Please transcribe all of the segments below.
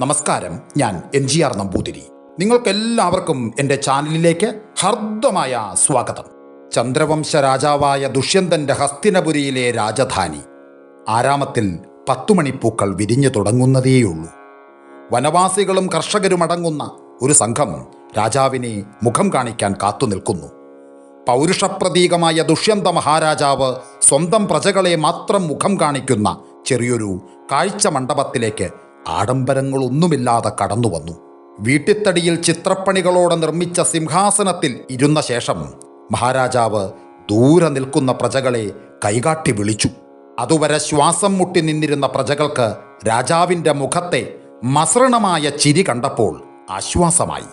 നമസ്കാരം. ഞാൻ N G R Namboothiri. നിങ്ങൾക്കെല്ലാവർക്കും എന്റെ ചാനലിലേക്ക് ഹർദ്ദമായ സ്വാഗതം. ചന്ദ്രവംശ രാജാവായ ദുഷ്യന്തന്റെ ഹസ്തിനപുരിയിലെ രാജധാനി. ആരാമത്തിൽ പത്തുമണിപ്പൂക്കൾ വിരിഞ്ഞു തുടങ്ങുന്നതേയുള്ളൂ. വനവാസികളും കർഷകരും അടങ്ങുന്ന ഒരു സംഘം രാജാവിനെ മുഖം കാണിക്കാൻ കാത്തു നിൽക്കുന്നു. പൗരുഷപ്രതീകമായ ദുഷ്യന്ത മഹാരാജാവ് സ്വന്തം പ്രജകളെ മാത്രം മുഖം കാണിക്കുന്ന ചെറിയൊരു കാഴ്ച മണ്ഡപത്തിലേക്ക് ആഡംബരങ്ങളൊന്നുമില്ലാതെ കടന്നു വന്നു. വീട്ടിത്തടിയിൽ ചിത്രപ്പണികളോടെ നിർമ്മിച്ച സിംഹാസനത്തിൽ ഇരുന്ന ശേഷം മഹാരാജാവ് ദൂരെ നിൽക്കുന്ന പ്രജകളെ കൈകാട്ടി വിളിച്ചു. അതുവരെ ശ്വാസം മുട്ടി നിന്നിരുന്ന പ്രജകൾക്ക് രാജാവിന്റെ മുഖത്തെ മസൃണമായ ചിരി കണ്ടപ്പോൾ ആശ്വാസമായി.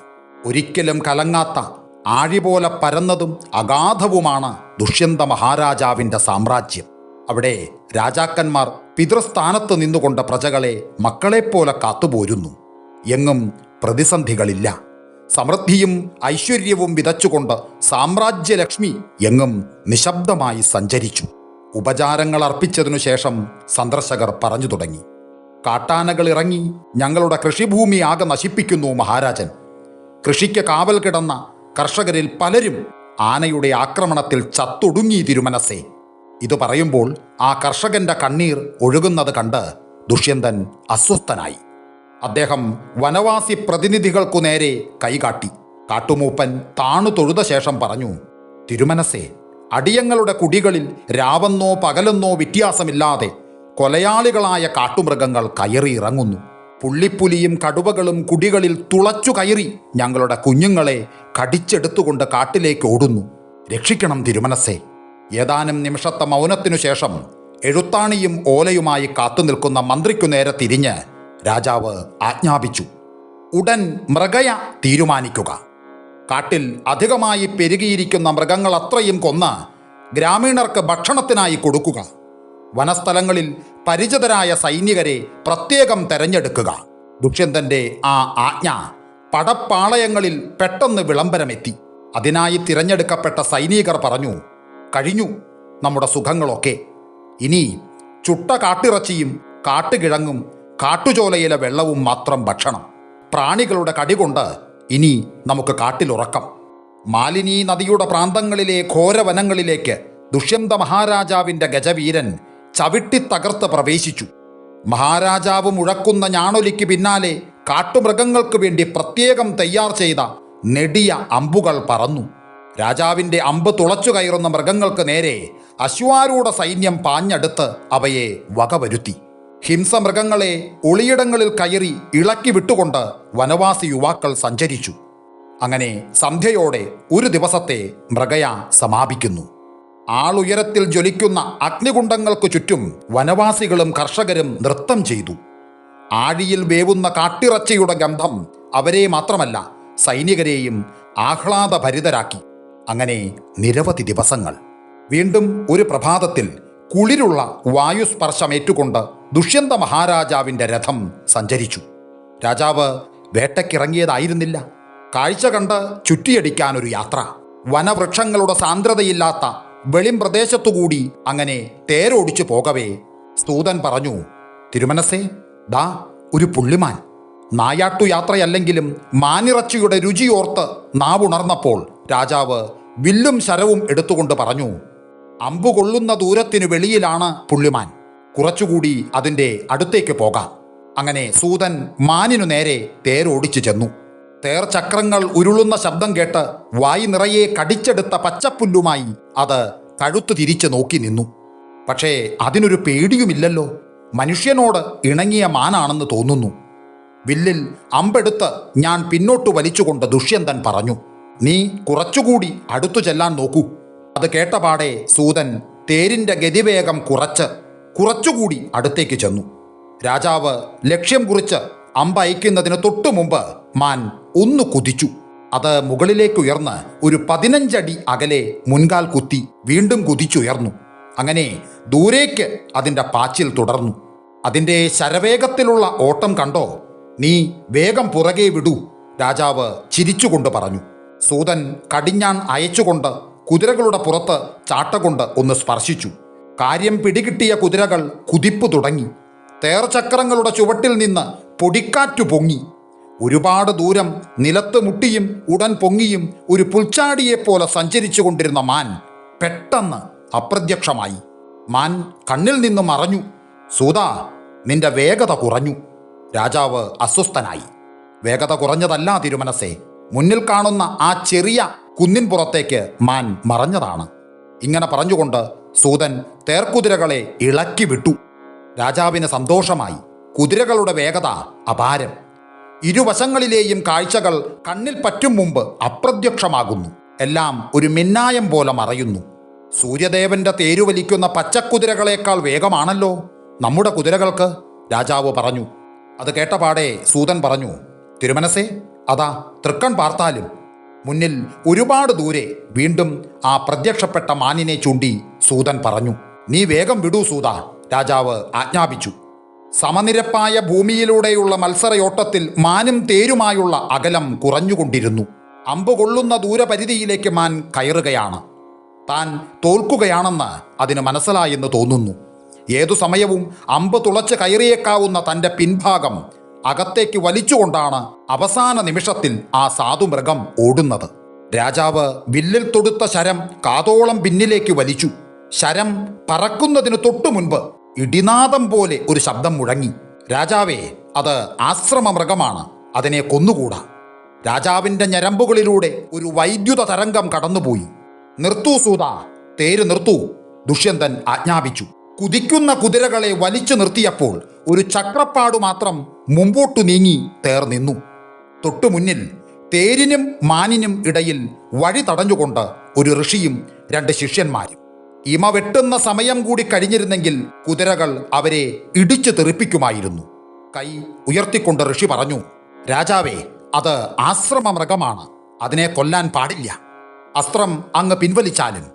ഒരിക്കലും കലങ്ങാത്ത ആഴി പോലെ പരന്നതും അഗാധവുമാണ് ദുഷ്യന്ത മഹാരാജാവിന്റെ സാമ്രാജ്യം. അവിടെ രാജാക്കന്മാർ പിതൃസ്ഥാനത്ത് നിന്നുകൊണ്ട പ്രജകളെ മക്കളെപ്പോലെ കാത്തുപോരുന്നു. എങ്ങും പ്രതിസന്ധികളില്ല. സമൃദ്ധിയും ഐശ്വര്യവും വിതച്ചുകൊണ്ട് സാമ്രാജ്യലക്ഷ്മി എങ്ങും നിശബ്ദമായി സഞ്ചരിച്ചു. ഉപചാരങ്ങൾ അർപ്പിച്ചതിനു ശേഷം സന്ദർശകർ പറഞ്ഞു തുടങ്ങി. കാട്ടാനകൾ ഇറങ്ങി ഞങ്ങളുടെ കൃഷിഭൂമി ആകെ നശിപ്പിക്കുന്നു മഹാരാജൻ. കൃഷിക്ക് കാവൽ കിടന്ന കർഷകരിൽ പലരും ആനയുടെ ആക്രമണത്തിൽ ചത്തൊടുങ്ങി തിരുമനസേ ഇത് പറയുമ്പോൾ ആ കർഷകന്റെ കണ്ണീർ ഒഴുകുന്നത് കണ്ട് ദുഷ്യന്തൻ അസ്വസ്ഥനായി. അദ്ദേഹം വനവാസി പ്രതിനിധികൾക്കു നേരെ കൈകാട്ടി. കാട്ടുമൂപ്പൻ താണു തൊഴുത ശേഷം പറഞ്ഞു തിരുമനസേ അടിയങ്ങളുടെ കുടികളിൽ രാവെന്നോ പകലെന്നോ വ്യത്യാസമില്ലാതെ കൊലയാളികളായ കാട്ടുമൃഗങ്ങൾ കയറി ഇറങ്ങുന്നു. പുള്ളിപ്പുലിയും കടുവകളും കുടികളിൽ തുളച്ചു കയറി ഞങ്ങളുടെ കുഞ്ഞുങ്ങളെ കടിച്ചെടുത്തുകൊണ്ട് കാട്ടിലേക്ക് ഓടുന്നു. രക്ഷിക്കണം തിരുമനസ്സേ ഏതാനും നിമിഷത്തെ മൗനത്തിനു ശേഷം എഴുത്താണിയും ഓലയുമായി കാത്തുനിൽക്കുന്ന മന്ത്രിക്കു നേരെ തിരിഞ്ഞ് രാജാവ് ആജ്ഞാപിച്ചു. ഉടൻ മൃഗയ തീരുമാനിക്കുക. കാട്ടിൽ അധികമായി പെരുകിയിരിക്കുന്ന മൃഗങ്ങൾ അത്രയും കൊന്ന് ഗ്രാമീണർക്ക് ഭക്ഷണത്തിനായി കൊടുക്കുക. വനസ്ഥലങ്ങളിൽ പരിചിതരായ സൈനികരെ പ്രത്യേകം തെരഞ്ഞെടുക്കുക. ദുഷ്യന്തന്റെ ആ ആജ്ഞ പടപ്പാളയങ്ങളിൽ പെട്ടെന്ന് വിളംബരമെത്തി. അതിനായി തിരഞ്ഞെടുക്കപ്പെട്ട സൈനികർ പറഞ്ഞു കഴിഞ്ഞു നമ്മുടെ സുഖങ്ങളൊക്കെ. ഇനി ചുട്ട കാട്ടിറച്ചിയും കാട്ടുകിഴങ്ങും കാട്ടുചോലയിലെ വെള്ളവും മാത്രം ഭക്ഷണം. പ്രാണികളുടെ കടികൊണ്ട് ഇനി നമുക്ക് കാട്ടിലുറക്കം. മാലിനി നദിയുടെ പ്രാന്തങ്ങളിലെ ഘോരവനങ്ങളിലേക്ക് ദുഷ്യന്ത മഹാരാജാവിന്റെ ഗജവീരൻ ചവിട്ടിത്തകർത്ത് പ്രവേശിച്ചു. മഹാരാജാവ് മുഴക്കുന്ന ഞാണൊലിക്ക് പിന്നാലെ കാട്ടുമൃഗങ്ങൾക്ക് വേണ്ടി പ്രത്യേകം തയ്യാർ ചെയ്ത നെടിയ അമ്പുകൾ പറന്നു. രാജാവിന്റെ അമ്പ് തുളച്ചു കയറുന്ന മൃഗങ്ങൾക്ക് നേരെ അശ്വാരൂഢ സൈന്യം പാഞ്ഞടുത്ത് അവയെ വകവരുത്തി. ഹിംസമൃഗങ്ങളെ ഒളിയിടങ്ങളിൽ കയറി ഇളക്കി വിട്ടുകൊണ്ട് വനവാസി യുവാക്കൾ സഞ്ചരിച്ചു. അങ്ങനെ സന്ധ്യയോടെ ഒരു ദിവസത്തെ മൃഗയ സമാപിക്കുന്നു. ആളുയരത്തിൽ ജ്വലിക്കുന്ന അഗ്നികുണ്ടങ്ങൾക്ക് ചുറ്റും വനവാസികളും കർഷകരും നൃത്തം ചെയ്തു. ആഴിയിൽ വേവുന്ന കാട്ടിറച്ചിയുടെ ഗന്ധം അവരെ മാത്രമല്ല സൈനികരെയും ആഹ്ലാദഭരിതരാക്കി. അങ്ങനെ നിരവധി ദിവസങ്ങൾ. വീണ്ടും ഒരു പ്രഭാതത്തിൽ കുളിരുള്ള വായുസ്പർശമേറ്റുകൊണ്ട് ദുഷ്യന്ത മഹാരാജാവിന്റെ രഥം സഞ്ചരിച്ചു. രാജാവ് വേട്ടയ്ക്കിറങ്ങിയതായിരുന്നില്ല. കാഴ്ച കണ്ട് ചുറ്റിയടിക്കാനൊരു യാത്ര. വനവൃക്ഷങ്ങളുടെ സാന്ദ്രതയില്ലാത്ത വെളിം പ്രദേശത്തുകൂടി അങ്ങനെ തേരോടിച്ചു പോകവേ സ്തൂതൻ പറഞ്ഞു തിരുമനസേ ദാ ഒരു പുള്ളിമാൻ. നായാട്ടു യാത്രയല്ലെങ്കിലും മാനിറച്ചിയുടെ രുചിയോർത്ത് നാവുണർന്നപ്പോൾ രാജാവ് വില്ലും ശരവും എടുത്തുകൊണ്ട് പറഞ്ഞു അമ്പുകൊള്ളുന്ന ദൂരത്തിനു വെളിയിലാണ് പുള്ളിമാൻ. കുറച്ചുകൂടി അതിന്റെ അടുത്തേക്ക് പോകാം. അങ്ങനെ സൂതൻ മാനിനു നേരെ തേരോടിച്ചു ചെന്നു. തേർ ചക്രങ്ങൾ ഉരുളുന്ന ശബ്ദം കേട്ട് വായി നിറയെ കടിച്ചെടുത്ത പച്ചപ്പുല്ലുമായി അത് കഴുത്തു തിരിച്ചു നോക്കി നിന്നു. പക്ഷേ അതിനൊരു പേടിയുമില്ലല്ലോ. മനുഷ്യനോട് ഇണങ്ങിയ മാനാണെന്ന് തോന്നുന്നു. വില്ലിൽ അമ്പെടുത്ത് ഞാൻ പിന്നോട്ട് വലിച്ചുകൊണ്ട് ദുഷ്യന്തൻ പറഞ്ഞു നീ കുറച്ചുകൂടി അടുത്തു ചെല്ലാൻ നോക്കൂ. അത് കേട്ടപാടെ സൂതൻ തേരിന്റെ ഗതിവേഗം കുറച്ച് കുറച്ചുകൂടി അടുത്തേക്ക് ചെന്നു. രാജാവ് ലക്ഷ്യം കുറിച്ച് അമ്പയക്കുന്നതിന് തൊട്ടു മുമ്പ് മാൻ ഒന്ന് കുതിച്ചു. അത് മുകളിലേക്കുയർന്ന് ഒരു പതിനഞ്ചടി അകലെ മുൻകാൽ കുത്തി വീണ്ടും കുതിച്ചുയർന്നു. അങ്ങനെ ദൂരേക്ക് അതിന്റെ പാച്ചിൽ തുടർന്നു. അതിന്റെ ശരവേഗത്തിലുള്ള ഓട്ടം കണ്ടോ? നീ വേഗം പുറകെ വിടൂ. രാജാവ് ചിരിച്ചുകൊണ്ട് പറഞ്ഞു. സൂതൻ കടിഞ്ഞാൻ അയച്ചുകൊണ്ട് കുതിരകളുടെ പുറത്ത് ചാട്ടകൊണ്ട് ഒന്ന് സ്പർശിച്ചു. കാര്യം പിടികിട്ടിയ കുതിരകൾ കുതിപ്പ് തുടങ്ങി. തേർചക്രങ്ങളുടെ ചുവട്ടിൽ നിന്ന് പൊടിക്കാറ്റു പൊങ്ങി. ഒരുപാട് ദൂരം നിലത്ത് മുട്ടിയും ഉടൻ പൊങ്ങിയും ഒരു പുൽച്ചാടിയെപ്പോലെ സഞ്ചരിച്ചു കൊണ്ടിരുന്ന മാൻ പെട്ടെന്ന് അപ്രത്യക്ഷമായി. മാൻ കണ്ണിൽ നിന്ന് മറഞ്ഞു. സൂത നിന്റെ വേഗത കുറഞ്ഞു. രാജാവ് അസ്വസ്ഥനായി. വേഗത കുറഞ്ഞതല്ല തിരുമനസേ മുന്നിൽ കാണുന്ന ആ ചെറിയ കുന്നിൻ പുറത്തേക്ക് മാൻ മറഞ്ഞതാണ്. ഇങ്ങനെ പറഞ്ഞുകൊണ്ട് സൂതൻ തേർക്കുതിരകളെ ഇളക്കി വിട്ടു. രാജാവിന് സന്തോഷമായി. കുതിരകളുടെ വേഗത അപാരം. ഇരുവശങ്ങളിലെയും കാഴ്ചകൾ കണ്ണിൽ പറ്റും മുമ്പ് അപ്രത്യക്ഷമാകുന്നു. എല്ലാം ഒരു മിന്നായം പോലെ മറയുന്നു. സൂര്യദേവന്റെ തേരുവലിക്കുന്ന പച്ചക്കുതിരകളേക്കാൾ വേഗമാണല്ലോ നമ്മുടെ കുതിരകൾക്ക്? രാജാവ് പറഞ്ഞു. അത് കേട്ടപാടെ സൂതൻ പറഞ്ഞു തിരുമനസേ അതാ തൃക്കൺ പാർത്താലും മുന്നിൽ ഒരുപാട് ദൂരെ വീണ്ടും ആ പ്രത്യക്ഷപ്പെട്ട മാനിനെ ചൂണ്ടി സൂതൻ പറഞ്ഞു നീ വേഗം വിടൂ സൂത രാജാവ് ആജ്ഞാപിച്ചു. സമനിരപ്പായ ഭൂമിയിലൂടെയുള്ള മത്സരയോട്ടത്തിൽ മാനും തേരുമായുള്ള അകലം കുറഞ്ഞുകൊണ്ടിരുന്നു. അമ്പുകൊള്ളുന്ന ദൂരപരിധിയിലേക്ക് മാൻ കയറുകയാണ്. താൻ തോൽക്കുകയാണെന്ന് അതിന് മനസ്സിലായെന്ന് തോന്നുന്നു. ഏതു സമയവും അമ്പ് തുളച്ച് കയറിയേക്കാവുന്ന തന്റെ പിൻഭാഗം അകത്തേക്ക് വലിച്ചുകൊണ്ടാണ് അവസാന നിമിഷത്തിൽ ആ സാധുമൃഗം ഓടുന്നത്. രാജാവ് വില്ലിൽ തൊടുത്ത ശരം കാതോളം പിന്നിലേക്ക് വലിച്ചു. ശരം പറക്കുന്നതിന് തൊട്ടു മുൻപ് ഇടിനാദം പോലെ ഒരു ശബ്ദം മുഴങ്ങി. രാജാവേ അത് ആശ്രമമൃഗമാണ്. അതിനെ കൊന്നുകൂടാ. രാജാവിന്റെ ഞരമ്പുകളിലൂടെ ഒരു വൈദ്യുത തരംഗം കടന്നുപോയി. നിർത്തൂ സൂത തേര് നിർത്തൂ ദുഷ്യന്തൻ ആജ്ഞാപിച്ചു. കുതിക്കുന്ന കുതിരകളെ വലിച്ചു നിർത്തിയപ്പോൾ ഒരു ചക്രപ്പാടു മാത്രം മുമ്പോട്ടു നീങ്ങി തേർ നിന്നു. തൊട്ടു മുന്നിൽ തേരിനും മാനിനും ഇടയിൽ വഴി തടഞ്ഞുകൊണ്ട് ഒരു ഋഷിയും രണ്ട് ശിഷ്യന്മാരും. ഇമ വെട്ടുന്ന സമയം കൂടി കഴിഞ്ഞിരുന്നെങ്കിൽ കുതിരകൾ അവരെ ഇടിച്ചു തെറിപ്പിക്കുമായിരുന്നു. കൈ ഉയർത്തിക്കൊണ്ട് ഋഷി പറഞ്ഞു രാജാവേ അത് ആശ്രമ മൃഗമാണ് അതിനെ കൊല്ലാൻ പാടില്ല. അസ്ത്രം അങ്ങ് പിൻവലിച്ചാലും.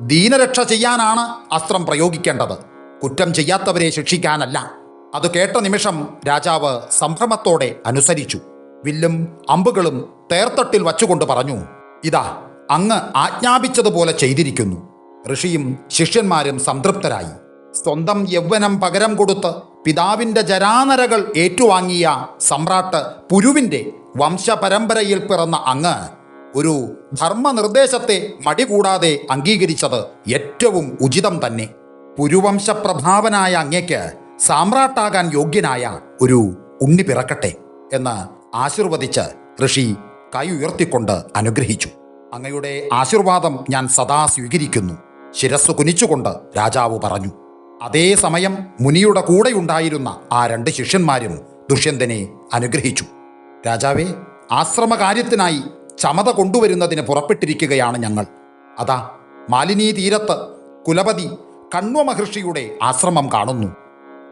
ദീനരക്ഷ ചെയ്യാനാണ് അസ്ത്രം പ്രയോഗിക്കേണ്ടത്. കുറ്റം ചെയ്യാത്തവരെ ശിക്ഷിക്കാനല്ല. അത് കേട്ട നിമിഷം രാജാവ് സംഭ്രമത്തോടെ അനുസരിച്ചു. വില്ലും അമ്പുകളും തേർത്തട്ടിൽ വച്ചുകൊണ്ട് പറഞ്ഞു ഇതാ അങ്ങ് ആജ്ഞാപിച്ചതുപോലെ ചെയ്തിരിക്കുന്നു. ഋഷിയും ശിഷ്യന്മാരും സംതൃപ്തരായി. സ്വന്തം യൗവനം പകരം കൊടുത്ത് പിതാവിന്റെ ജരാനരകൾ ഏറ്റുവാങ്ങിയ സമ്രാട്ട് പുരുവിന്റെ വംശപരമ്പരയിൽ പിറന്ന അങ്ങ് ഒരു ധർമ്മനിർദ്ദേശത്തെ മടികൂടാതെ അംഗീകരിച്ചത് ഏറ്റവും ഉചിതം തന്നെ. പുരുവംശപ്രഭാവനായ അങ്ങയ്ക്ക് സാമ്രാട്ടാകാൻ യോഗ്യനായ ഒരു ഉണ്ണി പിറക്കട്ടെ എന്ന് ആശീർവദിച്ച് ഋഷി കൈ ഉയർത്തിക്കൊണ്ട് അനുഗ്രഹിച്ചു. അങ്ങയുടെ ആശീർവാദം ഞാൻ സദാ സ്വീകരിക്കുന്നു. ശിരസ് കുനിച്ചുകൊണ്ട് രാജാവ് പറഞ്ഞു അതേ അതേസമയം മുനിയുടെ കൂടെയുണ്ടായിരുന്ന ആ രണ്ട് ശിഷ്യന്മാരും ദുഷ്യന്തനെ അനുഗ്രഹിച്ചു. രാജാവേ ആശ്രമകാര്യത്തിനായി ചമത കൊണ്ടുവരുന്നതിന് പുറപ്പെട്ടിരിക്കുകയാണ് ഞങ്ങൾ. അതാ മാലിനീ തീരത്ത് കുലപതി കണ്വ മഹർഷിയുടെ ആശ്രമം കാണുന്നു.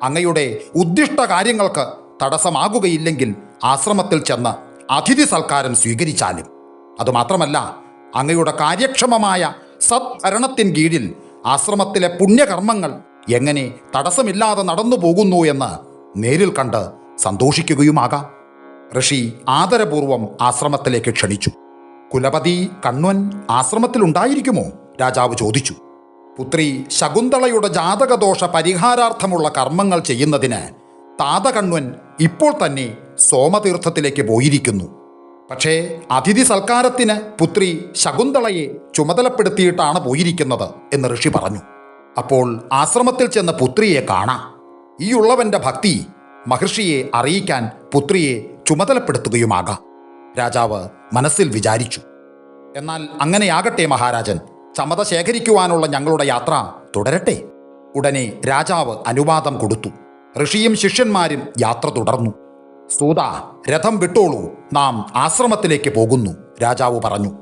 അങ്ങയുടെ ഉദ്ദിഷ്ട കാര്യങ്ങൾക്ക് തടസ്സമാകുകയില്ലെങ്കിൽ ആശ്രമത്തിൽ ചെന്ന് അതിഥി സൽക്കാരം സ്വീകരിച്ചാലും. അതുമാത്രമല്ല അങ്ങയുടെ കാര്യക്ഷമമായ സദ്ഭരണത്തിൻ കീഴിൽ ആശ്രമത്തിലെ പുണ്യകർമ്മങ്ങൾ എങ്ങനെ തടസ്സമില്ലാതെ നടന്നു പോകുന്നു എന്ന് നേരിൽ കണ്ട് സന്തോഷിക്കുകയുമാകാം. ഋഷി ആദരപൂർവം ആശ്രമത്തിലേക്ക് ക്ഷണിച്ചു. കുലപതി കണ്വൻ ആശ്രമത്തിലുണ്ടായിരിക്കുമോ? രാജാവ് ചോദിച്ചു. പുത്രി ശകുന്തളയുടെ ജാതകദോഷ പരിഹാരാർത്ഥമുള്ള കർമ്മങ്ങൾ ചെയ്യുന്നതിന് താതകണ്വൻ ഇപ്പോൾ തന്നെ സോമതീർത്ഥത്തിലേക്ക് പോയിരിക്കുന്നു. പക്ഷേ അതിഥി സൽക്കാരത്തിന് പുത്രി ശകുന്തളയെ ചുമതലപ്പെടുത്തിയിട്ടാണ് പോയിരിക്കുന്നത് എന്ന് ഋഷി പറഞ്ഞു. അപ്പോൾ ആശ്രമത്തിൽ ചെന്ന പുത്രിയെ കാണാം. ഈ ഉള്ളവന്റെ ഭക്തി മഹർഷിയെ അറിയിക്കാൻ പുത്രിയെ ചുമതലപ്പെടുത്തുകയുമാകാം. രാജാവ് മനസ്സിൽ വിചാരിച്ചു. എന്നാൽ അങ്ങനെയാകട്ടെ മഹാരാജൻ ചമത ശേഖരിക്കുവാനുള്ള ഞങ്ങളുടെ യാത്ര തുടരട്ടെ? ഉടനെ രാജാവ് അനുവാദം കൊടുത്തു. ഋഷിയും ശിഷ്യന്മാരും യാത്ര തുടർന്നു. സൂത രഥം വിട്ടോളൂ. നാം ആശ്രമത്തിലേക്ക് പോകുന്നു രാജാവ് പറഞ്ഞു.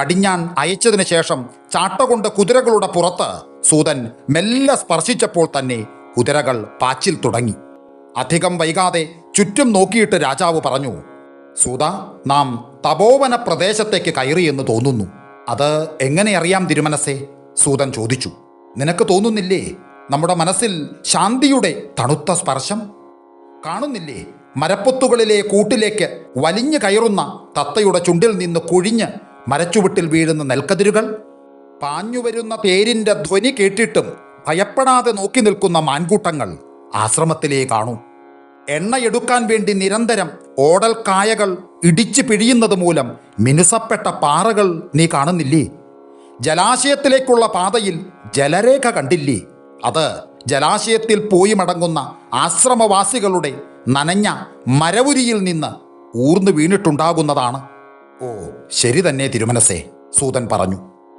കടിഞ്ഞാൻ അയച്ചതിനു ശേഷം ചാട്ടകൊണ്ട് കുതിരകളുടെ പുറത്ത് സൂതൻ മെല്ലെ സ്പർശിച്ചപ്പോൾ തന്നെ കുതിരകൾ പാച്ചിൽ തുടങ്ങി. അധികം വൈകാതെ ചുറ്റും നോക്കിയിട്ട് രാജാവ് പറഞ്ഞു സൂത നാം തപോവന പ്രദേശത്തേക്ക് കയറിയെന്ന് തോന്നുന്നു. അത് എങ്ങനെ അറിയാം തിരുമനസേ? സൂതൻ ചോദിച്ചു. നിനക്ക് തോന്നുന്നില്ലേ നമ്മുടെ മനസ്സിൽ ശാന്തിയുടെ തണുത്ത സ്പർശം? കാണുന്നില്ലേ മരപ്പൊത്തുകളിലെ കൂട്ടിലേക്ക് വലിഞ്ഞു കയറുന്ന തത്തയുടെ ചുണ്ടിൽ നിന്ന് കൊഴിഞ്ഞ് മരച്ചുവിട്ടിൽ വീഴുന്ന നെൽക്കതിരുകൾ? പാഞ്ഞുവരുന്ന പേരിന്റെ ധ്വനി കേട്ടിട്ടും ഭയപ്പെടാതെ നോക്കി നിൽക്കുന്ന മാൻകൂട്ടങ്ങൾ ആശ്രമത്തിലേ കാണൂ. എണ്ണയെടുക്കാൻ വേണ്ടി നിരന്തരം ഓടൽ കായകൾ ഇടിച്ചു പിഴിയുന്നത് മൂലം മിനുസപ്പെട്ട പാറകൾ നീ കാണുന്നില്ലേ? ജലാശയത്തിലേക്കുള്ള പാതയിൽ ജലരേഖ കണ്ടില്ലേ? അത് ജലാശയത്തിൽ പോയി മടങ്ങുന്ന ആശ്രമവാസികളുടെ നനഞ്ഞ മരവുരിയിൽ നിന്ന് ഊർന്നു വീണിട്ടുണ്ടാകുന്നതാണ്. ഓ ശരി തന്നെ തിരുമനസേ സൂതൻ പറഞ്ഞു.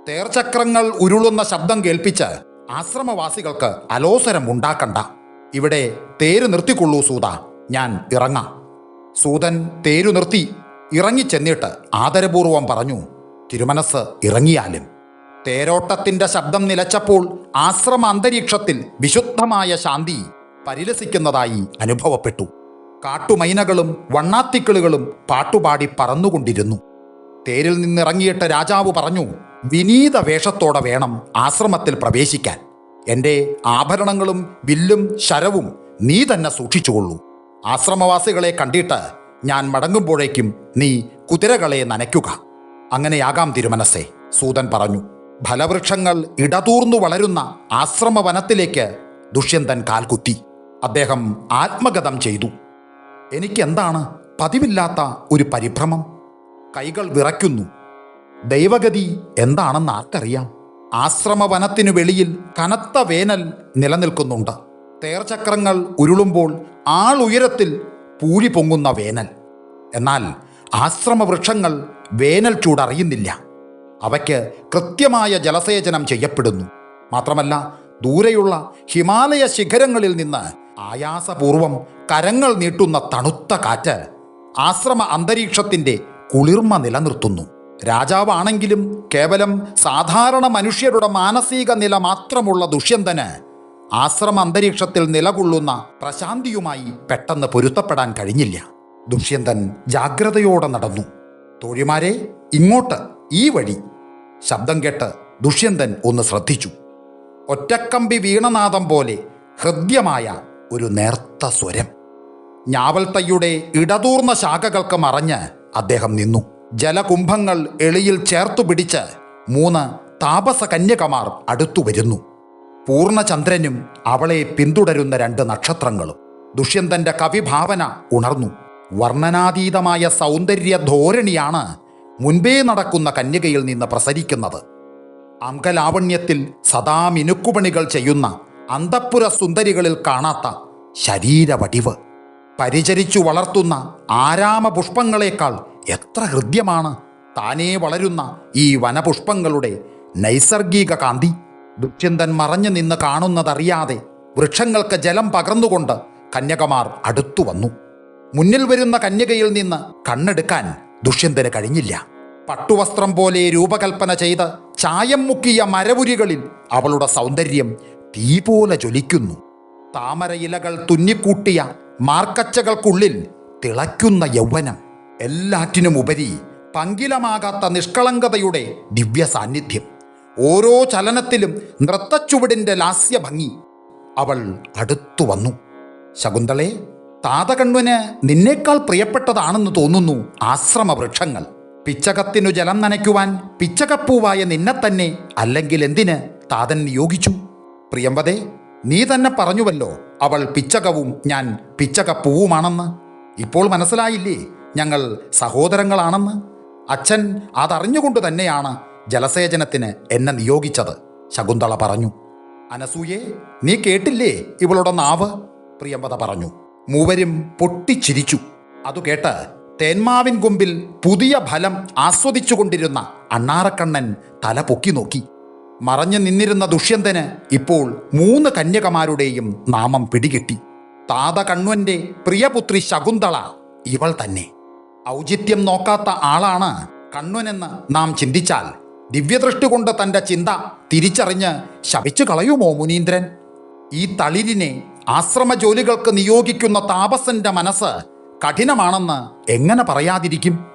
തേർചക്രങ്ങൾ ഉരുളുന്ന ശബ്ദം കേൾപ്പിച്ച് ആശ്രമവാസികൾക്ക് അലോസരം ഉണ്ടാക്കണ്ട ഇവിടെ തേര് നിർത്തിക്കൊള്ളൂ സൂത. ഞാൻ ഇറങ്ങാം. സൂതൻ തേരു നിർത്തി ഇറങ്ങിച്ചെന്നിട്ട് ആദരപൂർവം പറഞ്ഞു തിരുമനസ് ഇറങ്ങിയാലും. തേരോട്ടത്തിന്റെ ശബ്ദം നിലച്ചപ്പോൾ ആശ്രമ അന്തരീക്ഷത്തിൽ വിശുദ്ധമായ ശാന്തി പരിലസിക്കുന്നതായി അനുഭവപ്പെട്ടു. കാട്ടുമൈനകളും വണ്ണാത്തിക്കിളുകളും പാട്ടുപാടി പറന്നുകൊണ്ടിരുന്നു. തേരിൽ നിന്നിറങ്ങിയിട്ട് രാജാവ് പറഞ്ഞു വിനീത വേഷത്തോടെ വേണം ആശ്രമത്തിൽ പ്രവേശിക്കാൻ. എന്റെ ആഭരണങ്ങളും വില്ലും ശരവും നീ തന്നെ സൂക്ഷിച്ചുകൊള്ളൂ. ആശ്രമവാസികളെ കണ്ടിട്ട് ഞാൻ മടങ്ങുമ്പോഴേക്കും നീ കുതിരകളെ നനയ്ക്കുക. അങ്ങനെയാകാം തിരുമനസ്സേ സൂതൻ പറഞ്ഞു. ഫലവൃക്ഷങ്ങൾ ഇടതൂർന്നു വളരുന്ന ആശ്രമവനത്തിലേക്ക് ദുഷ്യന്തൻ കാൽകുത്തി. അദ്ദേഹം ആത്മഗതം ചെയ്തു. എനിക്കെന്താണ് പതിവില്ലാത്ത ഒരു പരിഭ്രമം? കൈകൾ വിറയ്ക്കുന്നു. ദൈവഗതി എന്താണെന്ന് ആർക്കറിയാം? ആശ്രമവനത്തിനു വെളിയിൽ കനത്ത വേനൽ നിലനിൽക്കുന്നുണ്ട്. തേർചക്രങ്ങൾ ഉരുളുമ്പോൾ ആളുയരത്തിൽ പൂഴി പൊങ്ങുന്ന വേനൽ. എന്നാൽ ആശ്രമവൃക്ഷങ്ങൾ വേനൽ ചൂടറിയുന്നില്ല. അവയ്ക്ക് കൃത്യമായ ജലസേചനം ചെയ്യപ്പെടുന്നു. മാത്രമല്ല ദൂരെയുള്ള ഹിമാലയ ശിഖരങ്ങളിൽ നിന്ന് ആയാസപൂർവം കരങ്ങൾ നീട്ടുന്ന തണുത്ത കാറ്റ് ആശ്രമ അന്തരീക്ഷത്തിന്റെ കുളിർമ നിലനിർത്തുന്നു. രാജാവാണെങ്കിലും കേവലം സാധാരണ മനുഷ്യരുടെ മാനസിക നില മാത്രമുള്ള ദുഷ്യന്തന് ആശ്രമ അന്തരീക്ഷത്തിൽ നിലകൊള്ളുന്ന പ്രശാന്തിയുമായി പെട്ടെന്ന് പൊരുത്തപ്പെടാൻ കഴിഞ്ഞില്ല. ദുഷ്യന്തൻ ജാഗ്രതയോടെ നടന്നു. തോഴിമാരെ ഇങ്ങോട്ട് ഈ വഴി ശബ്ദം കേട്ട് ദുഷ്യന്തൻ ഒന്ന് ശ്രദ്ധിച്ചു. ഒറ്റക്കമ്പി വീണനാദം പോലെ ഹൃദ്യമായ ഒരു നേർത്ത സ്വരം. ഞാവൽത്തയ്യുടെ ഇടതൂർന്ന ശാഖകൾക്ക് മറഞ്ഞ് അദ്ദേഹം നിന്നു. ജലകുംഭങ്ങൾ എളിയിൽ ചേർത്തു പിടിച്ച് മൂന്ന് താപസ കന്യകമാർ അടുത്തു വരുന്നു. പൂർണചന്ദ്രനും അവളെ പിന്തുടരുന്ന രണ്ട് നക്ഷത്രങ്ങളും. ദുഷ്യന്തന്റെ കവിഭാവന ഉണർന്നു. വർണനാതീതമായ സൗന്ദര്യ ധോരണിയാണ് മുൻപേ നടക്കുന്ന കന്യകയിൽ നിന്ന് പ്രസരിക്കുന്നത്. അങ്കലാവണ്യത്തിൽ സദാ മിനുക്കുപണികൾ ചെയ്യുന്ന അന്തപ്പുര സുന്ദരികളിൽ കാണാത്ത ശരീരവടിവ്. പരിചരിച്ചു വളർത്തുന്ന ആരാമ പുഷ്പങ്ങളെക്കാൾ എത്ര ഹൃദ്യമാണ്. താനേ വളരുന്ന ഈ വനപുഷ്പങ്ങളുടെ നൈസർഗിക കാന്തി. ദുഷ്യന്തൻ മറഞ്ഞു നിന്ന് കാണുന്നതറിയാതെ വൃക്ഷങ്ങൾക്ക് ജലം പകർന്നുകൊണ്ട് കന്യകമാർ അടുത്തു വന്നു. മുന്നിൽ വരുന്ന കന്യകയിൽ നിന്ന് കണ്ണെടുക്കാൻ ദുഷ്യന്തന് കഴിഞ്ഞില്ല. പട്ടുവസ്ത്രം പോലെ രൂപകൽപ്പന ചെയ്ത് ചായം മുക്കിയ മരവുരികളിൽ അവളുടെ സൗന്ദര്യം തീ പോലെ ജ്വലിക്കുന്നു. താമര ഇലകൾ തുന്നിക്കൂട്ടിയ മാർക്കച്ചകൾക്കുള്ളിൽ തിളയ്ക്കുന്ന യൗവനം. എല്ലാറ്റിനുമുപരി പങ്കിലമാകാത്ത നിഷ്കളങ്കതയുടെ ദിവ്യ സാന്നിധ്യം. ഓരോ ചലനത്തിലും നൃത്തച്ചുവടിന്റെ ലാസ്യഭംഗി അവൾ അടുത്തു വന്നു. ശകുന്തളെ താതകണ്വന് നിന്നേക്കാൾ പ്രിയപ്പെട്ടതാണെന്ന് തോന്നുന്നു ആശ്രമവൃക്ഷങ്ങൾ. പിച്ചകത്തിനു ജലം നനയ്ക്കുവാൻ പിച്ചകപ്പൂവായ നിന്നെ തന്നെ അല്ലെങ്കിൽ എന്തിന് താതൻ നിയോഗിച്ചു? പ്രിയമ്പതേ നീ തന്നെ പറഞ്ഞുവല്ലോ അവൾ പിച്ചകവും ഞാൻ പിച്ചകപ്പൂവുമാണെന്ന്. ഇപ്പോൾ മനസ്സിലായില്ലേ? ഞങ്ങൾ സഹോദരങ്ങളാണെന്ന്? അച്ഛൻ അതറിഞ്ഞുകൊണ്ട് തന്നെയാണ് ജലസേചനത്തിന് എന്നെ നിയോഗിച്ചത് ശകുന്തള പറഞ്ഞു. അനസൂയെ നീ കേട്ടില്ലേ ഇവളുടെ നാവ്? പ്രിയമ്പത പറഞ്ഞു. മൂവരും പൊട്ടിച്ചിരിച്ചു. അതു കേട്ട് തേന്മാവിൻ കൊമ്പിൽ പുതിയ ഫലം ആസ്വദിച്ചുകൊണ്ടിരുന്ന അണ്ണാറക്കണ്ണൻ തല പൊക്കി നോക്കി. മറഞ്ഞു നിന്നിരുന്ന ദുഷ്യന്തന് ഇപ്പോൾ മൂന്ന് കന്യകമാരുടെയും നാമം പിടികിട്ടി. താത കണ്വന്റെ പ്രിയപുത്രി ശകുന്തള ഇവൾ തന്നെ. ഔചിത്യം നോക്കാത്ത ആളാണ് കണ്ണുനെന്ന് നാം ചിന്തിച്ചാൽ ദിവ്യദൃഷ്ടി കൊണ്ട് തന്റെ ചിന്ത തിരിച്ചറിഞ്ഞ് ശപിച്ചു കളയുമോ മുനീന്ദ്രൻ? ഈ തളിരിനെ ആശ്രമ ജോലികൾക്ക് നിയോഗിക്കുന്ന താപസന്റെ മനസ്സ് കഠിനമാണെന്ന് എങ്ങനെ പറയാതിരിക്കും?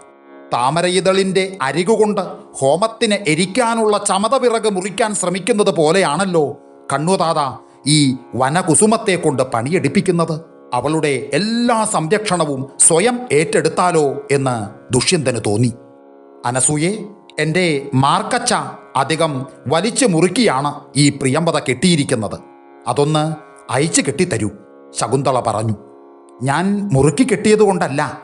താമരയിതളിന്റെ അരികുകൊണ്ട് ഹോമത്തിന് എരിക്കാനുള്ള ചമത വിറക് മുറിക്കാൻ ശ്രമിക്കുന്നത് പോലെയാണല്ലോ കണ്ണുതാത ഈ വനകുസുമത്തെ കൊണ്ട് പണിയെടുപ്പിക്കുന്നത്. അവളുടെ എല്ലാ സംരക്ഷണവും സ്വയം ഏറ്റെടുത്താലോ എന്ന് ദുഷ്യന്തന് തോന്നി. അനസൂയെ എന്റെ മാർക്കച്ച അധികം വലിച്ചു മുറുക്കിയാണ് ഈ പ്രിയമ്പത കെട്ടിയിരിക്കുന്നത്. അതൊന്ന് അയച്ചു കെട്ടിത്തരൂ ശകുന്തള പറഞ്ഞു. ഞാൻ മുറുക്കി കെട്ടിയതുകൊണ്ടല്ല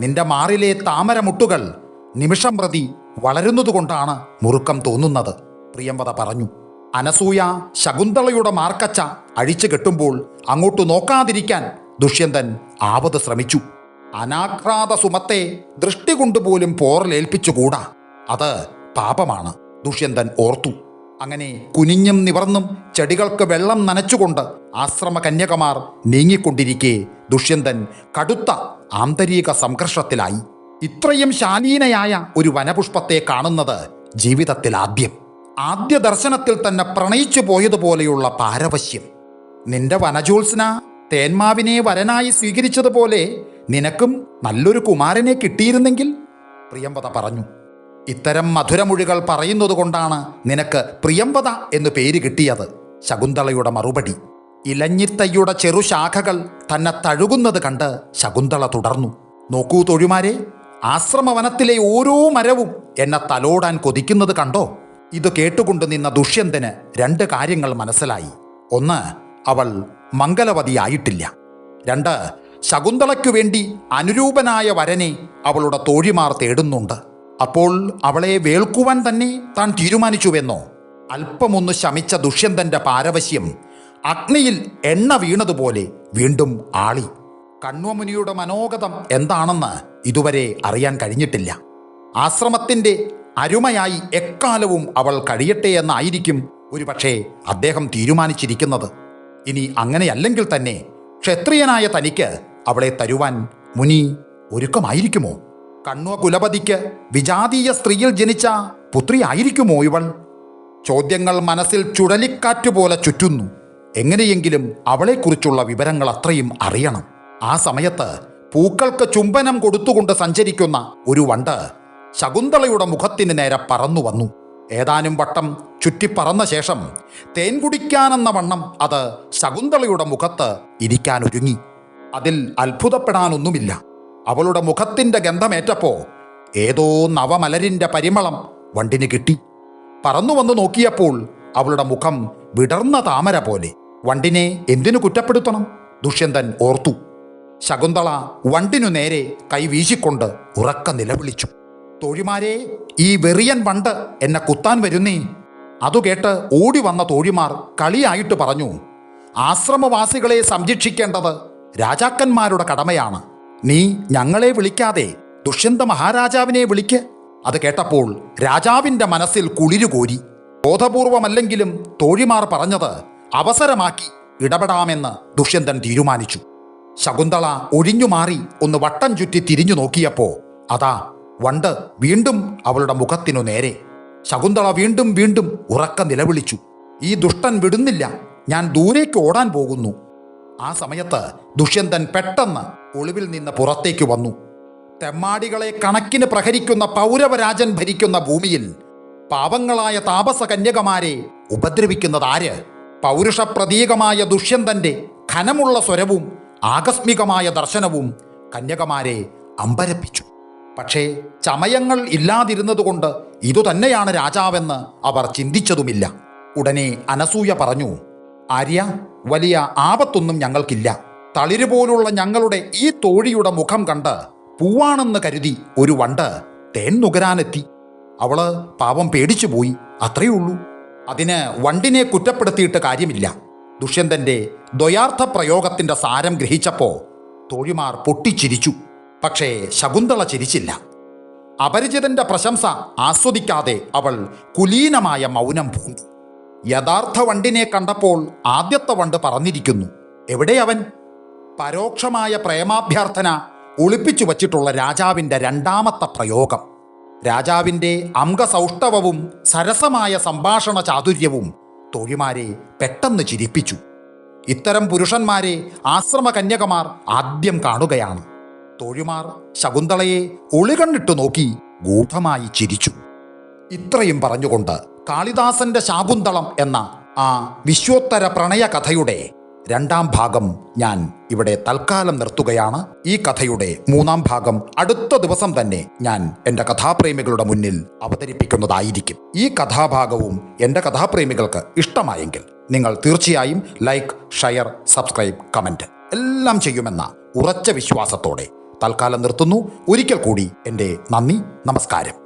നിന്റെ മാറിലെ താമരമുട്ടുകൾ നിമിഷം പ്രതി വളരുന്നതുകൊണ്ടാണ് മുറുക്കം തോന്നുന്നത് പ്രിയമ്പത പറഞ്ഞു. അനസൂയ ശകുന്തളയുടെ മാർക്കച്ച അഴിച്ചു കെട്ടുമ്പോൾ അങ്ങോട്ട് നോക്കാതിരിക്കാൻ ദുഷ്യന്തൻ ആവത് ശ്രമിച്ചു. അനാഘ്രാത സുമത്തെ ദൃഷ്ടി കൊണ്ടുപോലും പോറലേൽപ്പിച്ചുകൂടാ. അത് പാപമാണ് ദുഷ്യന്തൻ ഓർത്തു. അങ്ങനെ കുനിഞ്ഞും നിവർന്നും ചെടികൾക്ക് വെള്ളം നനച്ചുകൊണ്ട് ആശ്രമ കന്യകമാർ നീങ്ങിക്കൊണ്ടിരിക്കെ ദുഷ്യന്തൻ കടുത്ത ആന്തരിക സംഘർഷത്തിലായി. ഇത്രയും ശാലീനയായ ഒരു വനപുഷ്പത്തെ കാണുന്നത് ജീവിതത്തിൽ ആദ്യം. ആദ്യ ദർശനത്തിൽ തന്നെ പ്രണയിച്ചു പോയതുപോലെയുള്ള പാരവശ്യം. നിന്റെ വനജോത്സ്ന തേന്മാവിനെ വരനായി സ്വീകരിച്ചതുപോലെ നിനക്കും നല്ലൊരു കുമാരനെ കിട്ടിയിരുന്നെങ്കിൽ? പ്രിയംവത പറഞ്ഞു. ഇത്തരം മധുരമൊഴികൾ പറയുന്നത് കൊണ്ടാണ് നിനക്ക് പ്രിയംവത എന്ന് പേര് കിട്ടിയത്. ശകുന്തളയുടെ മറുപടി. ഇലഞ്ഞിത്തയ്യുടെ ചെറുശാഖകൾ തന്നെ തഴുകുന്നത് കണ്ട് ശകുന്തള തുടർന്നു. നോക്കൂ തൊഴിമാരെ ആശ്രമവനത്തിലെ ഓരോ മരവും എന്നെ തലോടാൻ കൊതിക്കുന്നത് കണ്ടോ? ഇത് കേട്ടുകൊണ്ട് നിന്ന ദുഷ്യന്തന് രണ്ട് കാര്യങ്ങൾ മനസ്സിലായി. ഒന്ന് അവൾ മംഗലവതിയായിട്ടില്ല. രണ്ട് ശകുന്തളയ്ക്കു വേണ്ടി അനുരൂപനായ വരനെ അവളുടെ തോഴിമാർ തേടുന്നുണ്ട്. അപ്പോൾ അവളെ വേൾക്കുവാൻ തന്നെ താൻ തീരുമാനിച്ചുവെന്നോ? അല്പമൊന്ന് ശമിച്ച ദുഷ്യന്തന്റെ പാരവശ്യം അഗ്നിയിൽ എണ്ണ വീണതുപോലെ വീണ്ടും ആളി. കണ്വമുനിയുടെ മനോഗതം എന്താണെന്ന് ഇതുവരെ അറിയാൻ കഴിഞ്ഞിട്ടില്ല. ആശ്രമത്തിന്റെ അരുമയായി എക്കാലവും അവൾ കഴിയട്ടെ എന്നായിരിക്കും ഒരുപക്ഷെ അദ്ദേഹം തീരുമാനിച്ചിരിക്കുന്നത്. ഇനി അങ്ങനെയല്ലെങ്കിൽ തന്നെ ക്ഷത്രിയനായ തനിക്ക് അവളെ തരുവാൻ മുനി ഒരുക്കമായിരിക്കുമോ? കണ്ണോ കുലപതിക്ക് വിജാതീയ സ്ത്രീയിൽ ജനിച്ച പുത്രി ആയിരിക്കുമോ ഇവൾ? ചോദ്യങ്ങൾ മനസ്സിൽ ചുഴലിക്കാറ്റുപോലെ ചുറ്റുന്നു. എങ്ങനെയെങ്കിലും അവളെക്കുറിച്ചുള്ള വിവരങ്ങൾ അത്രയും അറിയണം. ആ സമയത്ത് പൂക്കൾക്ക് ചുംബനം കൊടുത്തുകൊണ്ട് സഞ്ചരിക്കുന്ന ഒരു വണ്ട് ശകുന്തളയുടെ മുഖത്തിന് നേരെ പറന്നു വന്നു ഏതാനും വട്ടം ചുറ്റിപ്പറന്ന ശേഷം തേൻ കുടിക്കാനെന്ന വണ്ണം അത് ശകുന്തളയുടെ മുഖത്ത് ഇരിക്കാനൊരുങ്ങി. അതിൽ അത്ഭുതപ്പെടാനൊന്നുമില്ല. അവളുടെ മുഖത്തിന്റെ ഗന്ധമേറ്റപ്പോ ഏതോ നവമലരിന്റെ പരിമളം വണ്ടിന് കിട്ടി. പറന്നു വന്നു നോക്കിയപ്പോൾ അവളുടെ മുഖം വിടർന്ന താമര പോലെ. വണ്ടിനെ എന്തിനു കുറ്റപ്പെടുത്തണം? ദുഷ്യന്തൻ ഓർത്തു. ശകുന്തള വണ്ടിനു നേരെ കൈവീശിക്കൊണ്ട് ഉറക്ക നിലവിളിച്ചു. തോഴിമാരെ ഈ വെറിയൻ വണ്ട് എന്നെ കുത്താൻ വരുന്നേ. അതു കേട്ട് ഓടി വന്ന തോഴിമാർ കളിയായിട്ട് പറഞ്ഞു ആശ്രമവാസികളെ സംരക്ഷിക്കേണ്ടത് രാജാക്കന്മാരുടെ കടമയാണ്. നീ ഞങ്ങളെ വിളിക്കാതെ ദുഷ്യന്ത മഹാരാജാവിനെ വിളിക്ക്. അത് കേട്ടപ്പോൾ രാജാവിന്റെ മനസ്സിൽ കുളിരുകോരി. ബോധപൂർവമല്ലെങ്കിലും തോഴിമാർ പറഞ്ഞത് അവസരമാക്കി ഇടപെടാമെന്ന് ദുഷ്യന്തൻ തീരുമാനിച്ചു. ശകുന്തള ഒഴിഞ്ഞു മാറി ഒന്ന് വട്ടം ചുറ്റി തിരിഞ്ഞു നോക്കിയപ്പോ അതാ വണ്ട് വീണ്ടും അവളുടെ മുഖത്തിനു നേരെ. ശകുന്തള വീണ്ടും വീണ്ടും ഉറക്ക നിലവിളിച്ചു. ഈ ദുഷ്ടൻ വിടുന്നില്ല. ഞാൻ ദൂരേക്ക് ഓടാൻ പോകുന്നു. ആ സമയത്ത് ദുഷ്യന്തൻ പെട്ടെന്ന് ഒളിവിൽ നിന്ന് പുറത്തേക്ക് വന്നു. തെമ്മാടികളെ കണക്കിന് പ്രഹരിക്കുന്ന പൗരവരാജൻ ഭരിക്കുന്ന ഭൂമിയിൽ പാവങ്ങളായ താപസ കന്യകമാരെ ഉപദ്രവിക്കുന്നത് ആര്? പൗരുഷ പ്രതീകമായ ദുഷ്യന്തന്റെ ഖനമുള്ള സ്വരവും ആകസ്മികമായ ദർശനവും കന്യകമാരെ അമ്പരപ്പിച്ചു. പക്ഷേ ചമയങ്ങൾ ഇല്ലാതിരുന്നതുകൊണ്ട് ഇതുതന്നെയാണ് രാജാവെന്ന് അവർ ചിന്തിച്ചതുമില്ല. ഉടനെ അനസൂയ പറഞ്ഞു ആര്യ വലിയ ആപത്തൊന്നും ഞങ്ങൾക്കില്ല. തളിര് പോലുള്ള ഞങ്ങളുടെ ഈ തോഴിയുടെ മുഖം കണ്ട് പൂവാണെന്ന് കരുതി ഒരു വണ്ട് തേൻ നുകരാനെത്തി. അവൾ പാവം പേടിച്ചു പോയി അത്രയേ ഉള്ളൂ. അതിന് വണ്ടിനെ കുറ്റപ്പെടുത്തിയിട്ട് കാര്യമില്ല. ദുഷ്യന്തന്റെ ദ്വയാർത്ഥ പ്രയോഗത്തിന്റെ സാരം ഗ്രഹിച്ചപ്പോ തോഴിമാർ പൊട്ടിച്ചിരിച്ചു. പക്ഷേ ശകുന്തള ചിരിച്ചില്ല. അപരിചിതന്റെ പ്രശംസ ആസ്വദിക്കാതെ അവൾ കുലീനമായ മൗനം പൂണ്ടു. യഥാർത്ഥ വണ്ടിനെ കണ്ടപ്പോൾ ആദ്യത്തെ വണ്ട് പറഞ്ഞിരിക്കുന്നു എവിടെ അവൻ? പരോക്ഷമായ പ്രേമാഭ്യർത്ഥന ഒളിപ്പിച്ചു വച്ചിട്ടുള്ള രാജാവിന്റെ രണ്ടാമത്തെ പ്രയോഗം. രാജാവിന്റെ അംഗസൗഷ്ഠവവും സരസമായ സംഭാഷണ ചാതുര്യവും തോഴിമാരെ പെട്ടെന്ന് ചിരിപ്പിച്ചു. ഇത്തരം പുരുഷന്മാരെ ആശ്രമകന്യകമാർ ആദ്യം കാണുകയാണ്. തോഴിമാർ ശകുന്തളയെ ഒളികണ്ണിട്ടു നോക്കി ഗൂഢമായി ചിരിച്ചു. ഇത്രയും പറഞ്ഞുകൊണ്ട് കാളിദാസന്റെ ശാകുന്തളം എന്ന ആ വിശ്വോത്തര പ്രണയ കഥയുടെ രണ്ടാം ഭാഗം ഞാൻ ഇവിടെ തൽക്കാലം നിർത്തുകയാണ്. ഈ കഥയുടെ മൂന്നാം ഭാഗം അടുത്ത ദിവസം തന്നെ ഞാൻ എന്റെ കഥാപ്രേമികളുടെ മുന്നിൽ അവതരിപ്പിക്കുന്നതായിരിക്കും. ഈ കഥാഭാഗവും എന്റെ കഥാപ്രേമികൾക്ക് ഇഷ്ടമായെങ്കിൽ നിങ്ങൾ തീർച്ചയായും ലൈക്ക് ഷെയർ സബ്സ്ക്രൈബ് കമന്റ് എല്ലാം ചെയ്യുമെന്ന ഉറച്ച വിശ്വാസത്തോടെ തൽക്കാലം നിർത്തുന്നു. ഒരിക്കൽ കൂടി എന്റെ നന്ദി നമസ്കാരം.